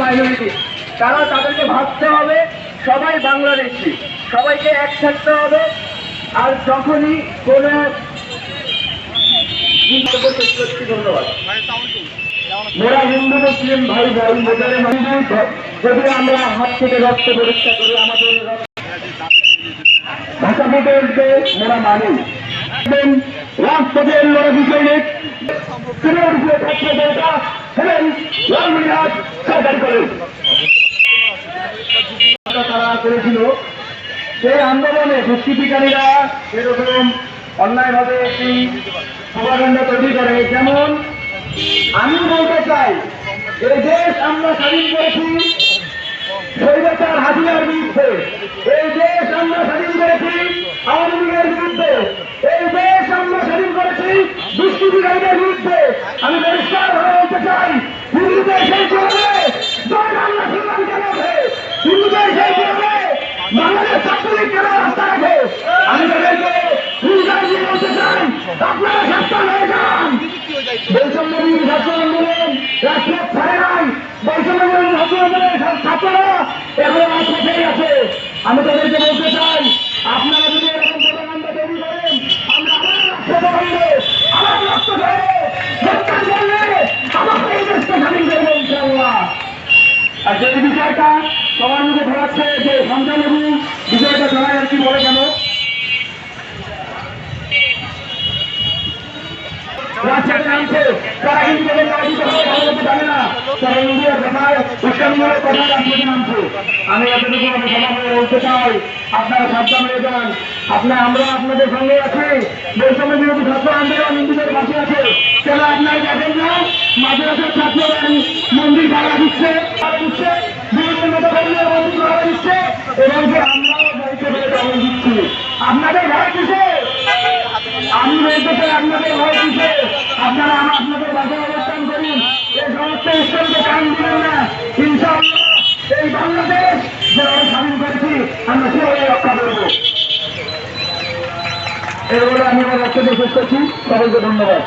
Minority তারা তাদেরকে ভাবতে হবে, সবাই বাংলাদেশি। সবাইকে এক থাকতে হবে। আর যখনই কোনো ধন্যবাদ। মোরা হিন্দু মুসলিম ভাই ভাই মোদের যদি আমরা হাত থেকে রক্ত পরীক্ষা করি, আমাদের ভাষা উঠবে, মোরা মানি। রাজপথের লড়াই সৈনিক আন্দোলনে দুষ্কৃতিকারীরা এরকম অন্যায়ভাবে একটি প্রভাকাণ্ড তৈরি করে। যেমন, আমি বলতে চাই, এই দেশ আমরা স্বাধীন করেছি স্বৈরাচার হাতিয়ার বিরুদ্ধে। এই দেশ আমরা স্বাধীন করেছি আওয়ামী লীগের বিরুদ্ধে এই দেশ আমরা স্বাধীন করেছি দুষ্কৃতিকারীদের বিরুদ্ধে আমি পরিষ্কার হয়ে বলতে চাই হিন্দুদের সেই করবে জয় বাংলা সুন্দর কেন হবে হিন্দুদের সেই করবে বাংলাদেশ ছাত্রলীগ আমি তাদেরকে বলতে চাই, আপনারা সাবধান হয়ে যান। বৈষম্যবিরোধী ছাত্র আন্দোলন রাজপথ আছে। আমি তাদেরকে বলতে চাই, আপনারা যদি আর যদি বিষয়টা সবার মধ্যে ধরাচ্ছে যে সংখ্যালঘু বিষয়টা সবাই আর কি বলে কেন আমি এতটুকু আমি চাই, আপনারা সাবধান আপনার, আমরা আপনাদের সঙ্গে আছি। বৈষম্য বিরোধী ছাত্র আন্দোলন ইন্দিদের পাশে আছে। কেন আপনারা দেখেন না? মাদ্রাসার ছাত্ররা মন্দির ভাড়া দিচ্ছে ভাড়া দিচ্ছে বিভিন্ন মতো ধর্মীয় মন্দির ভাড়া দিচ্ছে এবং যে আমরাও দায়িত্ব করে দখল দিচ্ছি আপনাদের ভয় কিসে? আমি বলতে আপনাদের ভয় কিসে? আপনারা আপনাদের বাসায় অবস্থান করুন। এই সমস্ত ইসলামকে কান দিবেন না। ইনশাআল্লাহ এই বাংলাদেশ যে আমি স্বাধীন করেছি, আমরা সেভাবে রক্ষা করব। এর বলে আমি আমার বক্তব্য শেষ করছি। সকলকে ধন্যবাদ।